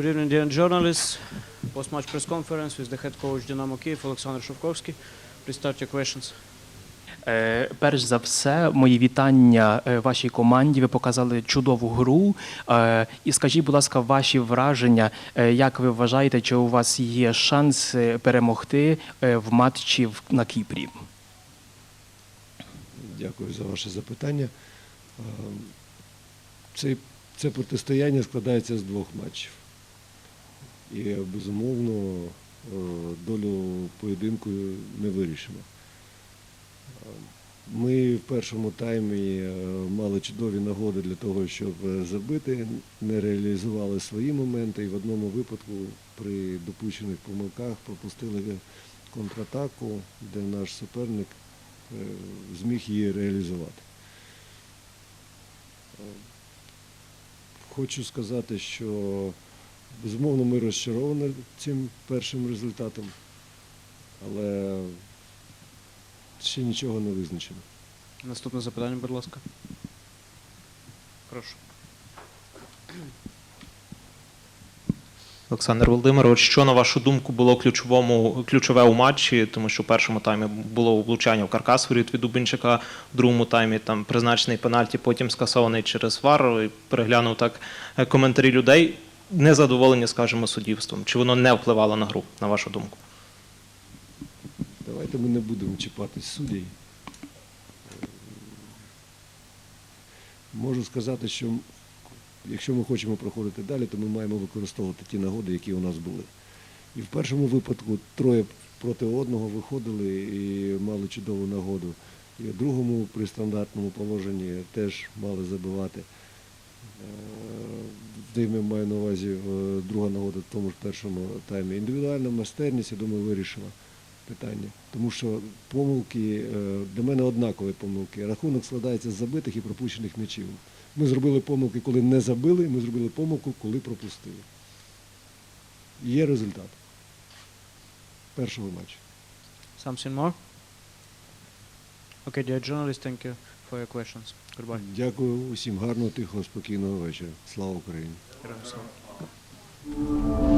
Good evening, dear journalists. Post-match press conference with the head coach Dynamo Kiev, Олександр Шовковський. Please start your questions. Е, Перш за все, мої вітання е, вашій команді. Ви показали чудову гру. Е, І скажіть, будь ласка, ваші враження, як ви вважаєте, чи у вас є шанс перемогти в матчі на Кіпрі? Дякую за ваше запитання. Це, це протистояння складається з двох матчів. І, безумовно, е, долю поєдинку не вирішимо. Е, Ми в першому таймі е, мали чудові нагоди для того, щоб забити, не реалізували свої моменти і в одному випадку при допущених помилках пропустили контратаку, де наш суперник зміг її реалізувати. Хочу сказати, що безумовно ми розчаровані цим першим результатом, але ще нічого не визначено. Наступне запитання, будь ласка. Прошу. Олександр Володимирович, що на вашу думку було ключовому ключове у матчі, тому що в першому таймі було влучання в каркас воріт від Дубинчика, в другому таймі там призначений пенальті, потім скасований через ВАР. І Переглянув так е, коментарі людей. Незадоволені, скажімо, суддівством. Чи воно не впливало на гру, на вашу думку? Давайте ми не будемо чіпатись суддів. Можу сказати, що якщо ми хочемо проходити далі, то ми маємо використовувати ті нагоди, які у нас були. І в першому випадку троє проти одного виходили і мали чудову нагоду. І в другому при стандартному положенні теж мали забивати. Де я маю на увазі е, друга нагода в тому ж першому таймі. Індивідуальна майстерність, я думаю, вирішила питання. Тому що помилки, е, для мене однакові помилки. Рахунок складається з забитих і пропущених м'ячів. Ми зробили помилки, коли не забили, ми зробили помилку, коли пропустили. Є результат першого матчу. Something more? Okay, dear journalists, thank you for your questions. Goodbye. Дякую усім гарного, тихого, спокійного вечора. Слава Україні! Героям слава.